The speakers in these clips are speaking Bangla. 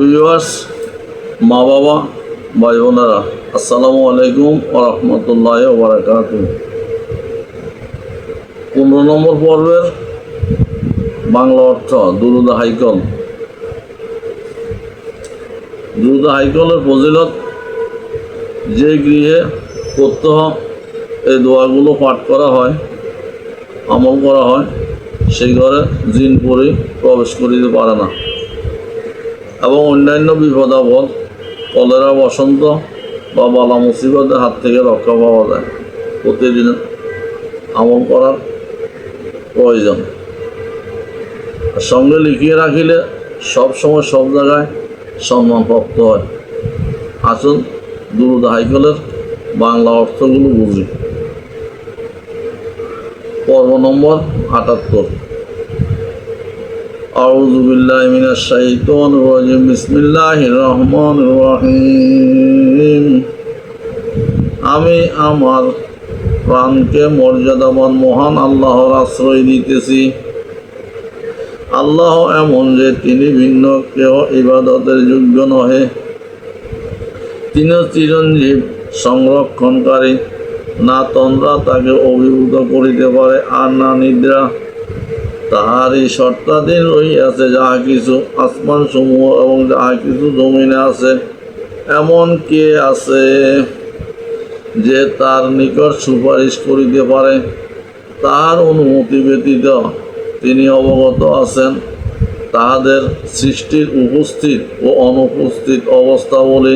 ভিউয়ার্স মা বাবা ভাই বোনেরা আসসালামু আলাইকুম ও রহমতুল্লাহ বারাকাত পনেরো নম্বর পর্বের বাংলা অর্থ, দুরুদ হাইকল। দুরুদ হাইকলের ফজিলত, যে গৃহে প্রত্যহ এই দোয়াগুলো পাঠ করা হয়, আমল করা হয়, সেই ঘরে জিন পরে প্রবেশ করিতে পারে না। এবং অন্যান্য বিপদ আপদ কলেরা, বসন্ত বা বালা মুসিবতের হাত থেকে রক্ষা পাওয়া যায়। প্রতিদিন আমল করার প্রয়োজন। সঙ্গে লিখিয়ে রাখিলে সব সময় সব জায়গায় সম্মানপ্রাপ্ত হয়। আসুন দুরুদ হাইকলের বাংলা অর্থগুলো বুঝি। পর্ব নম্বর আটাত্তর। أعوذ بالله من الشيطان الرجيم بسم الله الرحمن الرحيم আমি আমার প্রাণকে মর্যাদাবান মহান আল্লাহর আশ্রয় দিতেছি আল্লাহ এমন যে তিনি ভিন্ন কেউ ইবাদতের যোগ্য নহে তিনি চিরঞ্জীব সংরক্ষণকারী না তন্দ্রা তাকে অভিভূত করিতে পারে আর না নিদ্রা তাহারই শর্তাধীন রহিয়াছে, যাহা কিছু আসমান সমূহ এবং যাহা কিছু জমিনে আছে এমন কে আছে যে তার নিকট সুপারিশ করিতে পারে তাহার অনুমতি ব্যতীত তিনি অবগত আছেন। তাহাদের সৃষ্টির উপস্থিত ও অনুপস্থিত অবস্থা বলে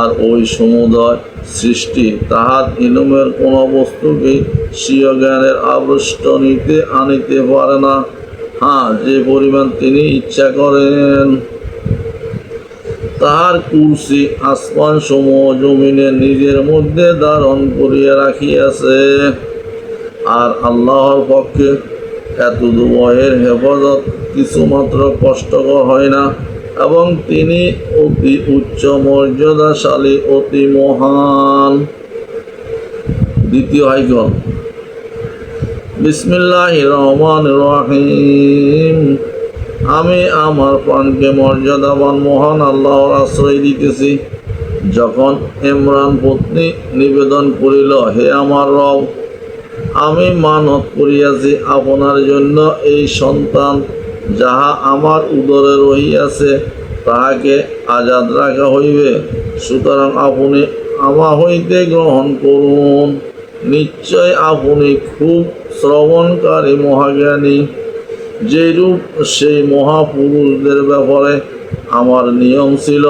আর ওই সমুদয় সৃষ্টি। তাহার ইলমের কোন বস্তুকেই স্বীয় জ্ঞানের আবৃষ্ট নিতে আনিতে পারে না। হ্যাঁ যে পরিমাণ তিনি ইচ্ছা করেন। তাহার কুরসি আসমান সমূহ জমিনে নিজের মধ্যে ধারণ করিয়া রাখিয়াছে। আর আল্লাহর পক্ষে এত দুবয়ের হেফাজত কিছুমাত্র কষ্টকর হয় না। এবং তিনি অতি উচ্চ মর্যাদাশালী, অতি মহান। দ্বিতীয় হাইকল বিসমিল্লাহ রহমান রহিম। আমি আমার প্রাণকে মর্যাদাবান, মহান আল্লাহর আশ্রয় দিতেছি। যখন ইমরান পত্নী নিবেদন করিল, হে আমার রব, আমি মানত করিয়াছি, আপনার জন্য এই সন্তান যাহা আমার উদরে রহিয়াছে, তাহাকে আজাদ রাখা হইবে। সুতরাং আপনি আমা হইতে গ্রহণ করুন। নিশ্চয় আপনি খুব শ্রবণকারী মহাজ্ঞানী। যেরূপ সেই মহাপুরুষদের ব্যাপারে আমার নিয়ম ছিল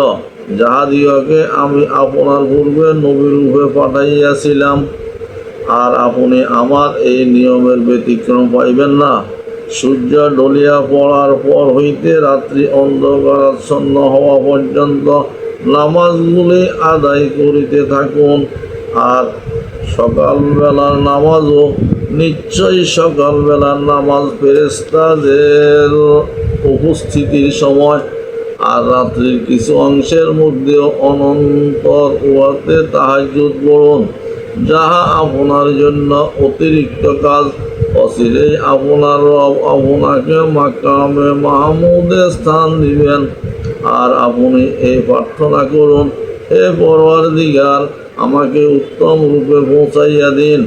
যাহাদিওকে আমি আপনার পূর্বে নবীরূপে পাঠাইয়াছিলাম, আর আপনি আমার এই নিয়মের ব্যতিক্রম পাইবেন না। সূর্য ডলিয়া পড়ার পর হইতে রাত্রি অন্ধকারাচ্ছন্ন হওয়া পর্যন্ত নামাজগুলি আদায় করিতে থাকুন। আর সকালবেলার নামাজও নিশ্চয়ই সকালবেলার নামাজ ফেরেস্তাদের উপস্থিতির সময়। আর রাত্রির কিছু অংশের মধ্যেও অনন্তর উহাতে তাহাজুদ পড়ুন। যাহা আপনার জন্য অতিরিক্ত কাজ অচিরেই আপনার রব আপনাকে মাকামে মাহমুদে স্থান দিবেন। আর আপনি এই প্রার্থনা করুন, হে পরওয়ার দিগার আমাকে উত্তম রূপে পৌঁছাইয়া দিন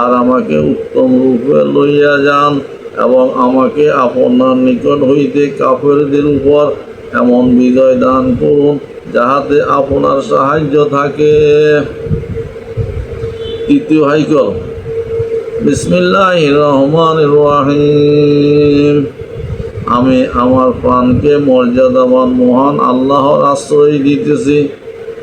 আর আমাকে উত্তম রূপে লইয়া যান এবং আমাকে আপনার নিকট হইতে কাফেরদের উপর এমন বিজয় দান করুন যাহাতে আপনার সাহায্য থাকে। তৃতীয় হাইকল বিসমিল্লাহ রহমান রাহিম। আমি আমার প্রাণকে মর্যাদাবান, মহান আল্লাহর আশ্রয় দিতেছি।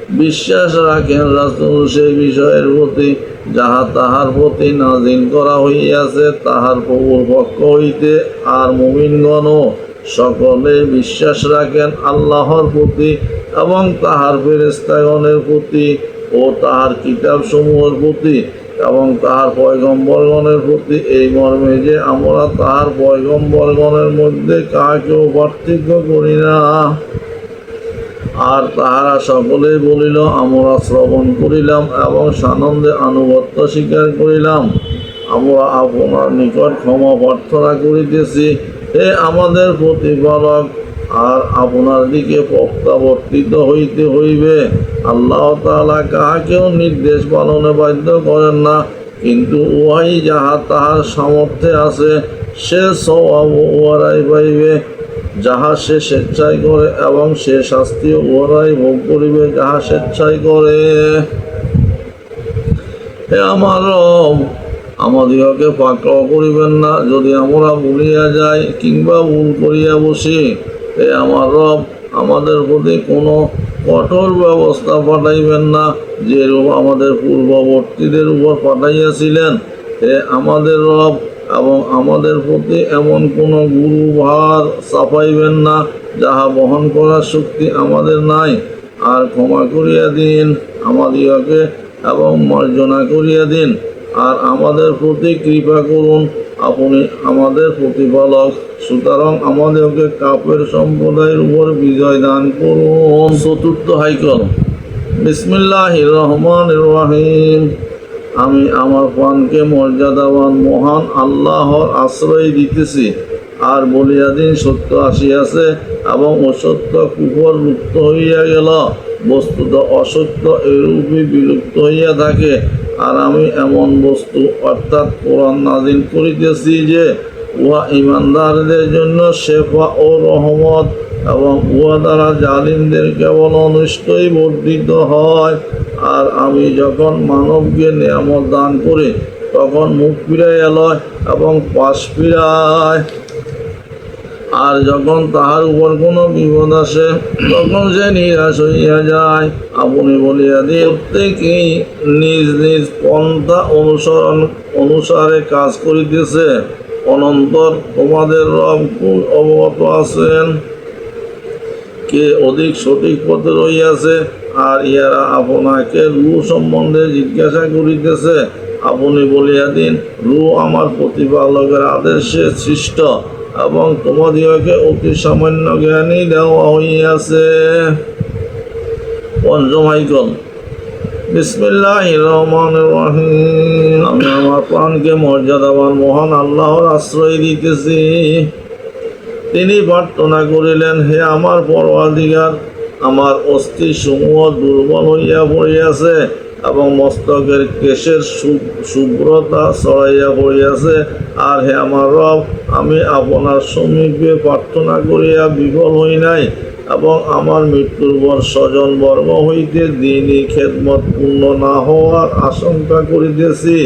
বিশ্বাস রাখেন রাসুল সেই বিষয়ের প্রতি, যাহা তাহার প্রতি নাজিল করা হইয়াছে, তাহার প্রভুর পক্ষ হইতে। আর মুমিনগণও সকলে বিশ্বাস রাখেন আল্লাহর প্রতি এবং তাহার ফেরেস্তাগণের প্রতি। ও তাহার কিতাব সমূহের প্রতি এবং তাহার পয়গম্বরগণের প্রতি এই মর্মে যে আমরা তাহার পয়গম্বরগণের মধ্যে কাহাকেও পার্থক্য করি না। আর তাহারা সকলেই বলিল, আমরা শ্রবণ করিলাম এবং সানন্দে আনুগত্য স্বীকার করিলাম। আমরা আপনার নিকট ক্ষমা প্রার্থনা করিতেছি। হে আমাদের প্রতিপালক আর আপনার দিকে প্রত্যাবর্তিত হইতে হইবে। আল্লাহ তাআলা কাহাকেও নির্দেশ পালনে বাধ্য করেন না, কিন্তু উহাই যাহা তাহার সামর্থ্যে আছে, সে সব উহারাই পাইবে। যাহা সে স্বেচ্ছায় করে এবং সে শাস্তি উহারাই ভোগ করিবে যাহা স্বেচ্ছায় করে। হে আমার আমাদিগকে পাকড়াও করিবেন না। যদি আমরা ভুলিয়া যাই কিংবা ভুল করিয়া বসি হে আমার রব আমাদের প্রতি কোনো কঠোর ব্যবস্থা পাঠাইবেন না যেরূপ আমাদের পূর্ববর্তীদের উপর পাঠাইয়াছিলেন। হে আমাদের রব এবং আমাদের প্রতি এমন কোনো গুরু ভার চাপাইবেন না, যাহা বহন করার শক্তি আমাদের নাই। আর ক্ষমা করিয়া দিন আমাদিগকে এবং মার্জনা করিয়া দিন। আর আমাদের প্রতি কৃপা করুন, আপনি আমাদের প্রতিপালক সুতরাং আমাদেরকে কাপের সম্প্রদায়ের উপর বিজয় দান করুন। চতুর্থ হাইকল বিসমিল্লাহ রহমান রহিম। আমি আমার প্রাণকে মর্যাদাবান, মহান আল্লাহর আশ্রয় দিতেছি। আর বলিয়া দিন সত্য আসিয়াছে এবং অসত্য কুপর লুপ্ত হইয়া গেল। বস্তুত অসত্য এরূপই বিলুপ্ত হইয়া থাকে। আর আমি এমন বস্তু অর্থাৎ কোরআন নাজিল করিতেছি যে ইমানদারদের জন্য শেফা ও রহমত এবং উহা দ্বারা জালিমদের কেবল অনিষ্টই বর্ধিত হয়। আর আমি যখন মানবকে নিয়ামত দান করি, তখন মুখ ফিরাইয়া লয় এবং পাশ ফিরায়। আর যখন তাহার উপর কোনো বিপদ আসে, তখন সে নিরাশ হইয়া যায়। আপনি বলিয়া দিয়ে প্রত্যেকেই নিজ নিজ পন্থা অনুসরণ, অনুসারে কাজ করিতেছে। অনন্তর তোমাদের রব অবগত আছেন? কে অধিক সঠিক পথে রইয়াছে আর ইহারা আপনাকে রু সম্বন্ধে জিজ্ঞাসা করিতেছে। আপনি বলিয়া দিন রু আমার প্রতিপালকের আদেশে সৃষ্ট এবং তোমাদিগকে অতি সামান্য জ্ঞানী দেওয়া হইয়াছে। পঞ্চম হাইকল মহান দিতেছি। তিনি প্রার্থনা করিলেন, হে আমার পরওয়াদিগার আমার অস্থি সমূহ দুর্বল হইয়া পড়িয়াছে এবং মস্তকের কেশের শুভ্রতা ছড়াইয়া পড়িয়াছে। আর হে আমার রব, আমি আপনার সমীপে প্রার্থনা করিয়া বিফল হই নাই। এবং আমার মৃত্যুর পর স্বজন বর্গ হইতে দিনই খেদমত পূর্ণ না হওয়ার আশঙ্কা করিতেছি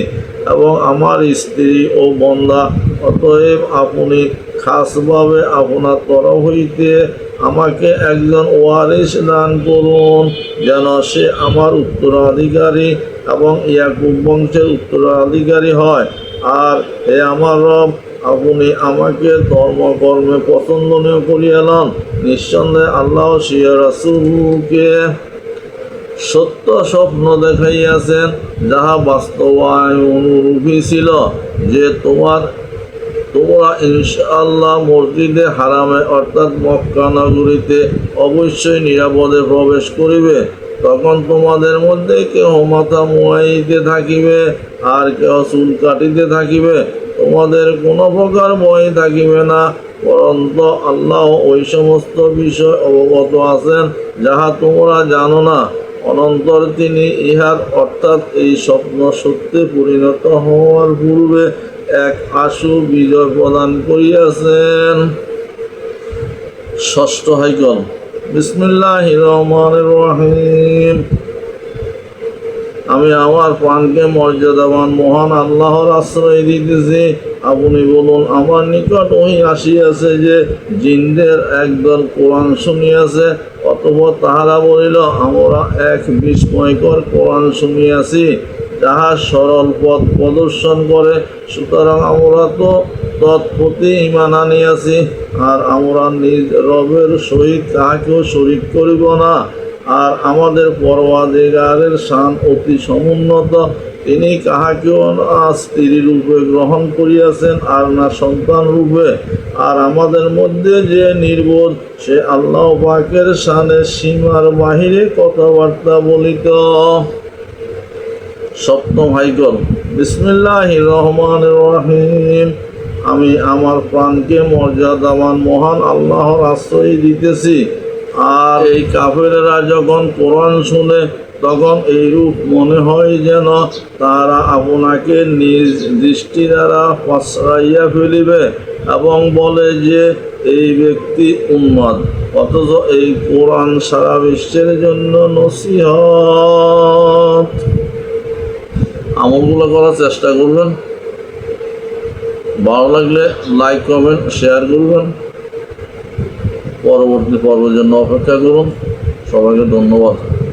এবং আমার স্ত্রী ও বন্ধা, অতএব আপনি খাসভাবে আপনার তরফ হইতে আমাকে একজন ওয়ারিস দান করুন, যেন সে আমার উত্তরাধিকারী এবং ইয়াকুব বংশের উত্তরাধিকারী হয়। আর হে আমার রব, আপনি আমাকে ধর্মকর্মে পছন্দনীয় করিয়া লন নিঃসন্দেহে আল্লাহ শিয়া সত্য স্বপ্ন দেখাইয়াছেন, যাহা বাস্তবায়ন অনুরূপী ছিল, যে তোমার, তোমরা ইনশাআল্লাহ মসজিদে হারামে, অর্থাৎ মক্কা নগরীতে অবশ্যই নিরাপদে প্রবেশ করিবে। তখন তোমাদের মধ্যে কেউ মাথা মুয়াইতে থাকিবে, আর কেউ চুল কাটিতে থাকিবে। তোমাদের কোনো প্রকার ভয় থাকিবে না, পরন্ত আল্লাহ ওই সমস্ত বিষয় অবগত আছেন যাহা তোমরা জানো না। অনন্তর তিনি ইহার অর্থাৎ এই স্বপ্ন সত্যে পরিণত হওয়ার পূর্বে এক আশু বিজয় প্রদান করিয়াছেন। ষষ্ঠ হাইকল বিসমিল্লাহ রহমান রহিম। আমি আমার প্রাণকে মর্যাদাবান, মহান আল্লাহর আশ্রয় দিতেছি। আপনি বলুন, আমার নিকট ওই আসিয়াছে যে, জিনদের একদল কোরআন শুনিয়াছে, অতপর তাহারা বলিল, আমরা এক বিস্ময়কর কোরআন শুনিয়াছি, যাহা সরল পথ প্রদর্শন করে। সুতরাং আমরা তো তৎপ্রতি ইমান আনিয়াছি, আর আমরা নিজ রবের সহিত তাহাকেও শরিক করিব না। আর আমাদের পরওয়াদিগারের শান অতি সমুন্নত। তিনি কাহাকেও না স্ত্রী রূপে গ্রহণ করিয়াছেন আর না সন্তান রূপে। আর আমাদের মধ্যে যে নির্বোধ, সে আল্লাহ পাকের শানের সীমার বাহিরে কথাবার্তা বলিত। সপ্তম হাইকল বিসমিল্লাহ রহমান রহিম। আমি আমার প্রাণকে মর্যাদাবান মহান আল্লাহর আশ্রয় দিতেছি। আর এই কাফেরেরা যখন কোরআন শুনে, তখন এইরূপ মনে হয় যেন তারা আপনাকে নিজ দৃষ্টি দ্বারা ফসরাইয়া ফেলিবে এবং বলে যে, এই ব্যক্তি উন্মাদ অথচ এই কোরআন সারা বিশ্বের জন্য নসিহত। আমলগুলো করার চেষ্টা করবেন। ভালো লাগলে লাইক কমেন্ট শেয়ার করবেন। পরবর্তী পর্বের জন্য অপেক্ষা করুন। সবাইকে ধন্যবাদ।